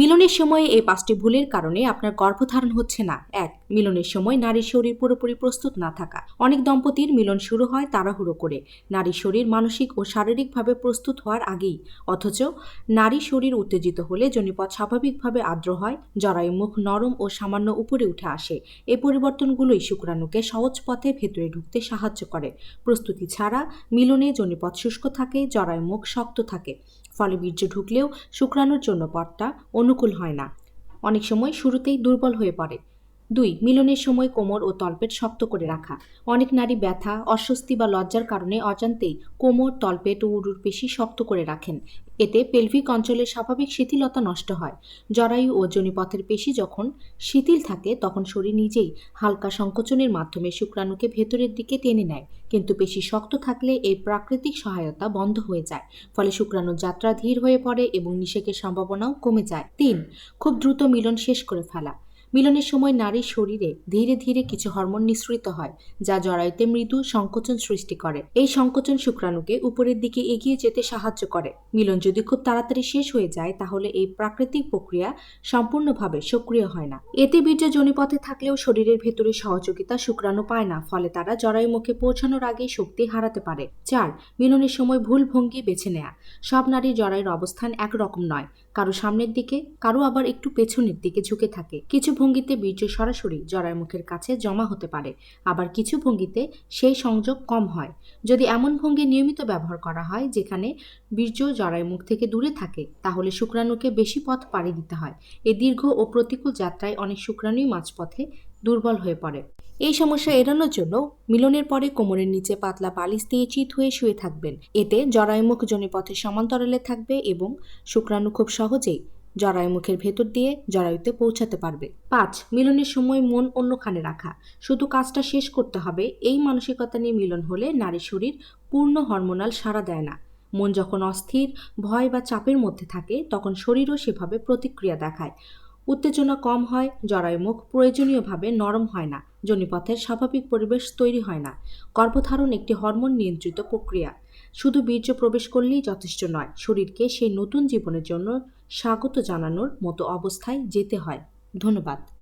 মিলনের সময়ে এই পাঁচটি ভুলের কারণে আপনার গর্ভধারণ হচ্ছে না এক। মিলনের সময় নারীর শরীর পুরোপুরি প্রস্তুত না থাকা। অনেক দম্পতির মিলন শুরু হয় তাড়াহুড়ো করে। নারীর শরীর মানসিক ও শারীরিকভাবে প্রস্তুত হওয়ার আগেই। অথচ নারী শরীর উত্তেজিত হলে জনিপথ স্বাভাবিকভাবে আর্দ্র হয় জরায়ু মুখ নরম ও সামান্য উপরে উঠে আসে। এই পরিবর্তনগুলোই শুক্রাণুকে সহজ পথে ভেতরে ঢুকতে সাহায্য করে। প্রস্তুতি ছাড়া মিলনে জনিপথ শুষ্ক থাকে জরায়ু মুখ শক্ত থাকে। ফলে বীর্য ঢুকলেও শুক্রাণুর জন্য পথটা অনুকূল হয় না। অনেক সময় শুরুতেই দুর্বল হয়ে পড়ে। দুই, মিলনের সময় কোমর ও তলপেট শক্ত করে রাখা। অনেক নারী ব্যথা, অস্বস্তি বা লজ্জার কারণে অজান্তেই কোমর, তলপেট ও উরুর পেশি শক্ত করে রাখেন। এতে পেলভিক অঞ্চলের স্বাভাবিক শিথিলতা নষ্ট হয়। জরায়ু ও জনিপথের পেশি যখন শিথিল থাকে, তখন শরীর নিজেই হালকা সংকোচনের মাধ্যমে শুক্রাণুকে ভেতরের দিকে টেনে নেয়। কিন্তু পেশি শক্ত থাকলে এই প্রাকৃতিক সহায়তা বন্ধ হয়ে যায়। ফলে শুক্রাণুর যাত্রা ধীর হয়ে পড়ে এবং নিষেকের সম্ভাবনাও কমে যায়। তিন, খুব দ্রুত মিলন শেষ করে ফেলা। মিলনের সময় নারীর শরীরে ধীরে ধীরে কিছু হরমোন নিঃসৃত হয়, যা জরায়ুতে মৃদু সংকোচন সৃষ্টি করে। এই সংকোচন শুক্রাণুকে উপরের দিকে এগিয়ে যেতে সাহায্য করে। মিলন যদি খুব তাড়াতাড়ি শেষ হয়ে যায়, তাহলে এই প্রাকৃতিক প্রক্রিয়া সম্পূর্ণভাবে সক্রিয় হয় না। এতে বীর্য জনিপথে থাকলেও শরীরের ভেতরে সহযোগিতা শুক্রাণু পায় না, ফলে তারা জরায়ু মুখে পৌঁছানোর আগেই শক্তি হারাতে পারে। চার, মিলনের সময় ভুল ভঙ্গি বেছে নেয়া। সব নারীর জরায়ুর অবস্থান একরকম নয়। কারও সামনের দিকে, কারও আবার একটু পেছনের দিকে ঝুঁকে থাকে। কিছু ভঙ্গিতে বীর্য সরাসরি জরায়ু মুখের কাছে জমা হতে পারে। আবার কিছু ভঙ্গিতে সেই সংযোগ কম হয়। যদি এমন ভঙ্গি নিয়মিত ব্যবহার করা হয় যেখানে বীর্য জরায়ু মুখ থেকে দূরে থাকে, তাহলে শুক্রাণুকে বেশি পথ পাড়ি দিতে হয়। এই দীর্ঘ ও প্রতিকূল যাত্রায় অনেক শুক্রাণুই মাঝপথে দুর্বল হয়ে পড়ে। এই সমস্যা এড়ানোর জন্য মিলনের পরে কোমরের নিচে পাতলা বালিশ দিয়ে চিত হয়ে শুয়ে থাকবেন। এতে জরায়ুমুখ জনিপথের সমান্তরালে থাকবে এবং শুক্রাণু খুব সহজেই জরায়ুমুখের ভেতর দিয়ে জরায়ুতে পৌঁছাতে পারবে। পাঁচ, মিলনের সময় মন অন্যখানে রাখা। শুধু কাজটা শেষ করতে হবে, এই মানসিকতা নিয়ে মিলন হলে নারী শরীর পূর্ণ হরমোনাল সাড়া দেয় না। মন যখন অস্থির, ভয় বা চাপের মধ্যে থাকে, তখন শরীরও সেভাবে প্রতিক্রিয়া দেখায়। উত্তেজনা কম হয় জরায়ুমুখ প্রয়োজনীয়ভাবে নরম হয় না। জনিপথের স্বাভাবিক পরিবেশ তৈরি হয় না। গর্ভধারণ একটি হরমোন নিয়ন্ত্রিত প্রক্রিয়া। শুধু বীর্য প্রবেশ করলেই যথেষ্ট নয়, শরীরকে সেই নতুন জীবনের জন্য স্বাগত জানানোর মতো অবস্থায় যেতে হয়। ধন্যবাদ।